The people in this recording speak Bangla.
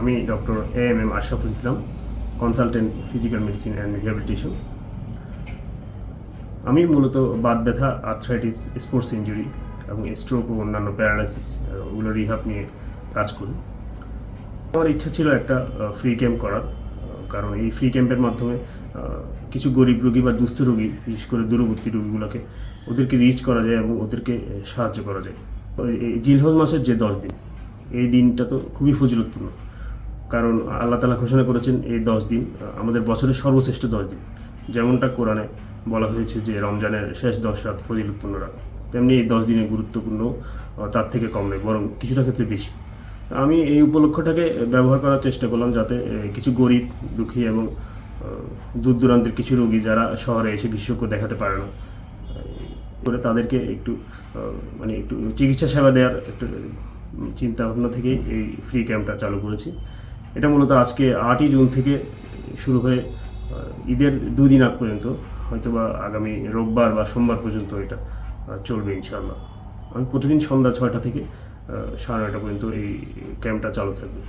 আমি doctor A M M Ashraful Islam consultant physical medicine and rehabilitation আমি মূলত বাত ব্যথা আর্থ্রাইটিস স্পোর্টস ইঞ্জুরি এবং স্ট্রোক ও অন্যান্য প্যারালাইসিস ওগুলো রিহাব নিয়ে কাজ করি। আমার ইচ্ছা ছিল একটা ফ্রি ক্যাম্প করার কারণ এই ফ্রি ক্যাম্পের মাধ্যমে কিছু গরিব রোগী বা দুস্থ রোগী, বিশেষ করে দূরবর্তী রোগীগুলোকে ওদেরকে রিচ করা যায় এবং ওদেরকে সাহায্য করা যায়। জিলহজ মাসের যে দশ দিন, এই দিনটা তো খুবই ফজিলতপূর্ণ। কারণ আল্লাহ তালা ঘোষণা করেছেন এই দশ দিন আমাদের বছরের সর্বশ্রেষ্ঠ দশ দিন। যেমনটা কোরআনে বলা হয়েছে যে রমজানের শেষ দশ রাত ফজিলতপূর্ণ রাত। তেমনি এই দশ দিনের গুরুত্বপূর্ণ তার থেকে কম নয় বরং কিছুটা ক্ষেত্রে বেশি। আমি এই উপলক্ষটাকে ব্যবহার করার চেষ্টা করলাম যাতে কিছু গরিব দুঃখী এবং দূর দূরান্তের কিছু রোগী যারা শহরে এসে বিশেষজ্ঞ দেখাতে পারে না করে তাদেরকে একটু মানে একটু চিকিৎসা সেবা দেওয়ার একটু উম, চিন্তা ভাবনা থেকেই এই ফ্রি ক্যাম্পটা চালু করেছি। এটা মূলত আজকে আটই জুন থেকে শুরু হয়ে ঈদের দুদিন আগ পর্যন্ত, হয়তোবা আগামী রোববার বা সোমবার পর্যন্ত এটা চলবে ইনশাআল্লাহ। আমি প্রতিদিন সন্ধ্যা ছয়টা থেকে সাড়ে নয়টা পর্যন্ত এই ক্যাম্পটা চালু থাকবে।